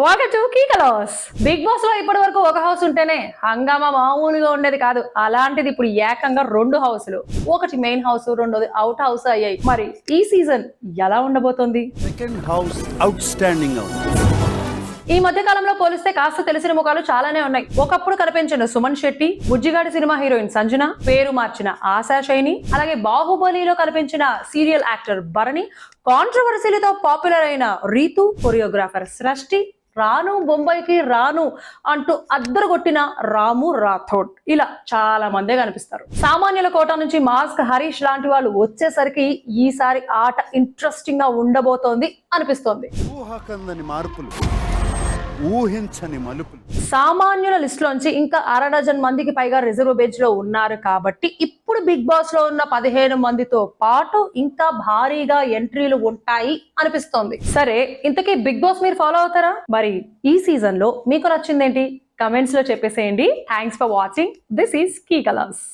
ఒక two key colours. Big బాస్లో ఇప్పటి వరకు ఒక హౌస్ ఉంటేనే హంగామా మామూలుగా ఉండేది కాదు. అలాంటిది ఇప్పుడు ఏకంగా రెండు హౌస్లు. ఒకటి మెయిన్ హౌస్ రెండోది అవుట్ హౌస్ అయ్యాయి. మరి ఈ సీజన్ ఎలా ఉండబోతోంది? సెకండ్ హౌస్ అవుట్ ఈ మధ్య కాలంలో పోలిస్తే కాస్త తెలిసిన ముఖాలు చాలానే ఉన్నాయి. ఒకప్పుడు కనిపించిన సుమన్ శెట్టి బుజ్జిగాడి సినిమా హీరోయిన్ సంజన పేరు మార్చిన ఆశా శైని అలాగే బాహుబలిలో కనిపించిన సీరియల్ యాక్టర్ భరణి కాంట్రవర్సీలతో పాపులర్ అయిన రీతు కొరియోగ్రాఫర్ సృష్టి రాను బొంబాయికి రాను అంటూ అద్దరు కొట్టిన రాము రాథోడ్. ఇలా చాలా మందే కనిపిస్తారు. సామాన్యుల కోట నుంచి మాస్క్ హరీష్ లాంటి వాళ్ళు వచ్చేసరికి ఈసారి ఆట ఇంట్రెస్టింగ్గా ఉండబోతోంది అనిపిస్తోంది. మార్పులు. ఊహించని మలుపులు. సామాన్యుల లిస్ట్ లోంచి ఇంకా అర డజన్ మందికి పైగా రిజర్వ్ బెంచ్లో ఉన్నారు కాబట్టి ఇప్పుడు బిగ్ బాస్లో ఉన్న పదిహేను మందితో పాటు ఇంకా భారీగా ఎంట్రీలు ఉంటాయి అనిపిస్తోంది. సరే ఇంతకీ బిగ్ బాస్ మీరు ఫాలో అవుతారా? మరి ఈ సీజన్లో మీకు నచ్చిందేంటి? కమెంట్స్లో చెప్పేసేయండి. Thanks for watching. This is key colours.